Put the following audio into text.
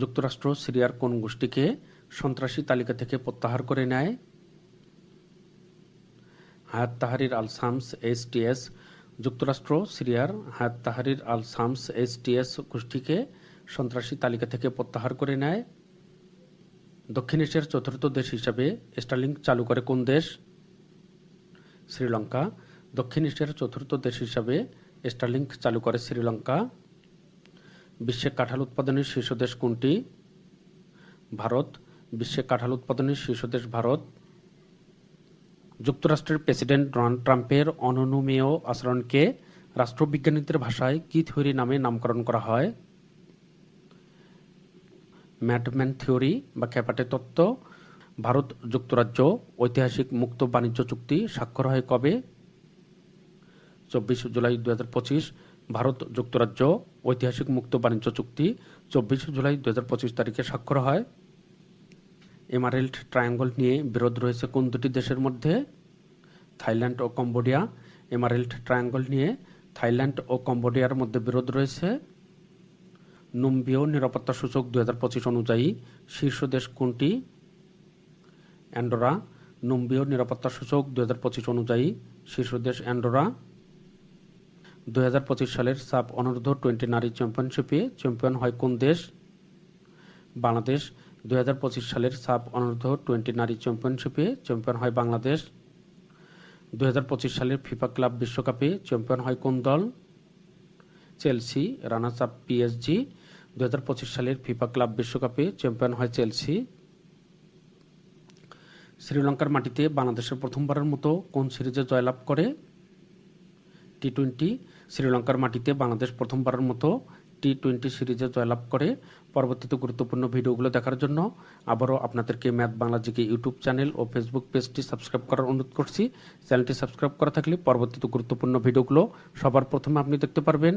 যুক্তরাষ্ট্র সিরিয়ার কোন গোষ্ঠীকে সন্ত্রাসী তালিকা থেকে প্রত্যাহার করে নেয়? হায়াত তাহারির আল শামস এইচটিএস যুক্তরাষ্ট্র সিরিয়ার হায়াত তাহারির আল শামস এইচটিএস গোষ্ঠীকে সন্ত্রাসী তালিকা থেকে প্রত্যাহার করে নেয়। দক্ষিণ এশিয়ার চতুর্থ দেশ হিসাবে স্টারলিংক চালু করে কোন দেশ? শ্রীলঙ্কা। দক্ষিণ এশিয়ার চতুর্থ দেশ হিসাবে স্টারলিংক চালু করে শ্রীলঙ্কা। বিশ্বে কাঁঠাল উৎপাদনের শীর্ষ দেশ কোনটি? ভারত। বিশ্বে কাঁঠাল উৎপাদনের শীর্ষ দেশ ভারত। যুক্তরাষ্ট্রের প্রেসিডেন্ট ডোনাল্ড ট্রাম্পের অননুমেয় আচরণকে রাষ্ট্রবিজ্ঞানীদের ভাষায় কি থিওরি নামে নামকরণ করা হয়? ম্যাডম্যান থিওরি বা ক্যাপাটে তত্ত্ব। ভারত যুক্তরাজ্য, ঐতিহাসিক মুক্ত বাণিজ্য চুক্তি স্বাক্ষর হয় কবে? চব্বিশ জুলাই দুই হাজার পঁচিশ। ভারত যুক্তরাজ্য ঐতিহাসিক মুক্ত বাণিজ্য চুক্তি চব্বিশ জুলাই দু পঁচিশ তারিখে স্বাক্ষর হয়। এমারেল্ড ট্রায়াঙ্গল নিয়ে বিরোধ রয়েছে কোন দুটি দেশের মধ্যে? থাইল্যান্ড ও কম্বোডিয়া। এমারেল্ড ট্রায়াঙ্গল নিয়ে থাইল্যান্ড ও কম্বোডিয়ার মধ্যে বিরোধ রয়েছে। নুম্বিও নিরাপত্তা সূচক দু হাজার পঁচিশ অনুযায়ী শীর্ষ দেশ কোনটি? অ্যান্ডোরা। নুম্বিও নিরাপত্তা সূচক দু হাজার পঁচিশ অনুযায়ী শীর্ষ দেশ অ্যান্ডোরা। দুই হাজার পঁচিশ সালের সাব অনূর্ধ্ব টোয়েন্টি নারী চ্যাম্পিয়নশিপে চ্যাম্পিয়ন হয় কোন দেশ? বাংলাদেশ। দু হাজার পঁচিশ সালের সাব অনূর্ধ্ব টোয়েন্টি নারী চ্যাম্পিয়নশিপে চ্যাম্পিয়ন হয় বাংলাদেশ। দু হাজার পঁচিশ সালের ফিফা ক্লাব বিশ্বকাপে চ্যাম্পিয়ন হয় কোন দল? Chelsea, runners up PSG. দুই হাজার পঁচিশ সালের ফিফা ক্লাব বিশ্বকাপে চ্যাম্পিয়ন হয় চেলসি। শ্রীলঙ্কার মাটিতে বাংলাদেশের প্রথমবারের মতো কোন সিরিজে জয়লাভ করে? টি টোয়েন্টি শ্রীলঙ্কার মাটিতে বাংলাদেশ প্রথমবারের মতো টি টোয়েন্টি সিরিজে জয়লাভ করে পরবর্তীতে গুরুত্বপূর্ণ ভিডিওগুলো দেখার জন্য আবারও আপনাদেরকে math Bangla GK YouTube channel ও ফেসবুক পেজটি সাবস্ক্রাইব করার অনুরোধ করছি। চ্যানেলটি সাবস্ক্রাইব করা থাকলে পরবর্তীতে গুরুত্বপূর্ণ ভিডিওগুলো সবার প্রথমে আপনি দেখতে পারবেন।